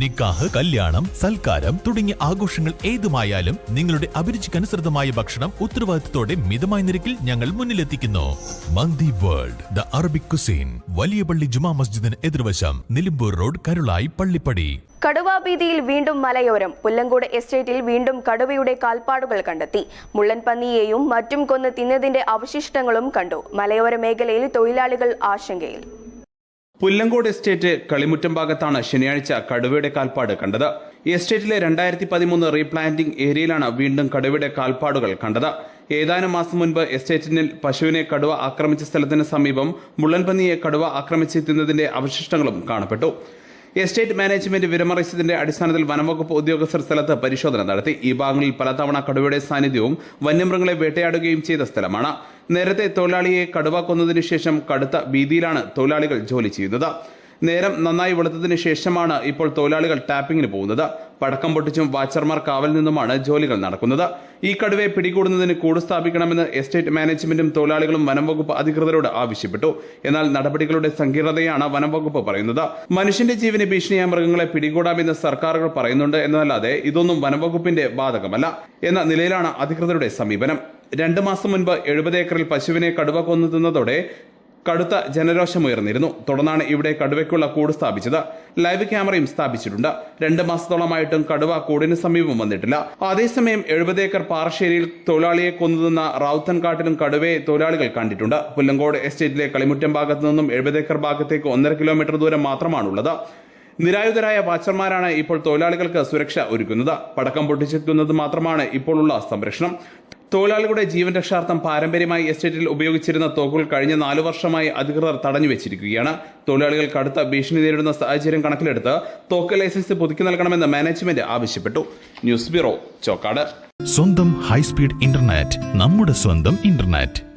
നിക്കാഹ് കല്യാണം സൽക്കാരം തുടങ്ങിയ ആഘോഷങ്ങൾ ഏതുമായാലും നിങ്ങളുടെ അഭിരുചിക്കനുസൃതമായ ഭക്ഷണം ഉത്തരവാദിത്തത്തോടെ മിതമായ നിരക്കിൽ ഞങ്ങൾ മുന്നിലെത്തിക്കുന്നു. Mandi world the Arabic cuisine വലിയ പള്ളി ജുമാ മസ്ജിദിന് എതിർവശം നിലമ്പൂർ റോഡ് കരുളായി പള്ളിപ്പടി. കടുവാഭീതിയിൽ വീണ്ടും മലയോരം പുല്ലങ്കോട് എസ്റ്റേറ്റിൽ വീണ്ടും കടുവയുടെ കാൽപ്പാടുകൾ കണ്ടെത്തി. മുള്ളൻ പന്നിയെയും മറ്റും കൊന്ന് തിന്നതിന്റെ അവശിഷ്ടങ്ങളും കണ്ടു. മലയോര മേഖലയിൽ തൊഴിലാളികൾ ആശങ്കയിൽ. പുല്ലങ്കോട് എസ്റ്റേറ്റ് കളിമുറ്റം ഭാഗത്താണ് ശനിയാഴ്ച കടുവയുടെ കാൽപ്പാട് കണ്ടത്. എസ്റ്റേറ്റിലെ രണ്ടായിരത്തി പതിമൂന്ന് റീപ്ലാന്റിംഗ് ഏരിയയിലാണ് വീണ്ടും കടുവയുടെ കാൽപ്പാടുകൾ കണ്ടത്. ഏതാനും മാസം മുൻപ് എസ്റ്റേറ്റിനിൽ പശുവിനെ കടുവ ആക്രമിച്ച സ്ഥലത്തിന് സമീപം മുള്ളൻപന്നിയെ കടുവ ആക്രമിച്ചെത്തുന്നതിന്റെ അവശിഷ്ടങ്ങളും കാണപ്പെട്ടു. എസ്റ്റേറ്റ് മാനേജ്മെന്റ് വിരമറിച്ചതിന്റെ അടിസ്ഥാനത്തിൽ വനംവകുപ്പ് ഉദ്യോഗസ്ഥർ സ്ഥലത്ത് പരിശോധന നടത്തി. ഈ ഭാഗങ്ങളിൽ പലതവണ കടുവയുടെ സാന്നിധ്യവും വന്യമൃഗങ്ങളെ വേട്ടയാടുകയും ചെയ്ത സ്ഥലമാണ്. നേരത്തെ തൊഴിലാളിയെ കടുവ ശേഷം കടുത്ത ഭീതിയിലാണ് തൊഴിലാളികൾ ജോലി ചെയ്യുന്നത്. നേരം നന്നായി വെളുത്തതിനു ശേഷമാണ് ഇപ്പോൾ തൊഴിലാളികൾ ടാപ്പിങ്ങിന് പോകുന്നത്. പടക്കം പൊട്ടിച്ചും വാച്ചർമാർ കാവൽ നിന്നുമാണ് ജോലികൾ നടക്കുന്നത്. ഈ കടുവയെ പിടികൂടുന്നതിന് കൂട് സ്ഥാപിക്കണമെന്ന് എസ്റ്റേറ്റ് മാനേജ്മെന്റും തൊഴിലാളികളും വനംവകുപ്പ് അധികൃതരോട് ആവശ്യപ്പെട്ടു. എന്നാൽ നടപടികളുടെ സങ്കീർണതയാണ് വനംവകുപ്പ് പറയുന്നത്. മനുഷ്യന്റെ ജീവന് ഭീഷണിയായ മൃഗങ്ങളെ പിടികൂടാമെന്ന് സർക്കാരുകൾ പറയുന്നുണ്ട് എന്നതല്ലാതെ ഇതൊന്നും വനംവകുപ്പിന്റെ ബാധകമല്ല എന്ന നിലയിലാണ് അധികൃതരുടെ സമീപനം. രണ്ട് മാസം മുൻപ് എഴുപത് ഏക്കറിൽ പശുവിനെ കടുവ കൊന്നു തിന്നതോടെ കടുത്ത ജനരോഷമുയർന്നിരുന്നു. തുടർന്നാണ് ഇവിടെ കടുവയ്ക്കുള്ള കൂട് സ്ഥാപിച്ചത്. ലൈവ് ക്യാമറയും സ്ഥാപിച്ചിട്ടുണ്ട്. രണ്ട് മാസത്തോളമായിട്ടും കടുവ കൂടിന് സമീപം വന്നിട്ടില്ല. അതേസമയം എഴുപത് ഏക്കർ പാറശ്ശേരിയിൽ തൊഴിലാളിയെ കൊന്നുതെന്ന റാവുത്തൻകാട്ടിലും കടുവയെ തൊഴിലാളികൾ കണ്ടിട്ടുണ്ട്. പുല്ലങ്കോട് എസ്റ്റേറ്റിലെ കളിമുറ്റം ഭാഗത്തു നിന്നും എഴുപത് ഏക്കർ ഭാഗത്തേക്ക് ഒന്നര കിലോമീറ്റർ ദൂരം മാത്രമാണുള്ളത്. നിരായുധരായ വാച്ചർമാരാണ് ഇപ്പോൾ തൊഴിലാളികൾക്ക് സുരക്ഷ ഒരുക്കുന്നത്. പടക്കം പൊട്ടിച്ചെത്തുന്നത് മാത്രമാണ് ഇപ്പോഴുള്ള സംരക്ഷണം. തൊഴിലാളികളുടെ ജീവൻ രക്ഷാർത്ഥം പാരമ്പര്യമായി എസ്റ്റേറ്റിൽ ഉപയോഗിച്ചിരുന്ന തോക്കുകൾ കഴിഞ്ഞ നാലു വർഷമായി അധികൃതർ തടഞ്ഞു വെച്ചിരിക്കുകയാണ്. തൊഴിലാളികൾ കടുത്ത ഭീഷണി നേരിടുന്ന സാഹചര്യം കണക്കിലെടുത്ത് തോക്ക് ലൈസൻസ് പുതുക്കി നൽകണമെന്ന് മാനേജ്മെന്റ് ആവശ്യപ്പെട്ടു. News bureau Chokkad. സ്വന്തം ഹൈസ്പീഡ് ഇന്റർനെറ്റ് നമ്മുടെ സ്വന്തം ഇന്റർനെറ്റ്.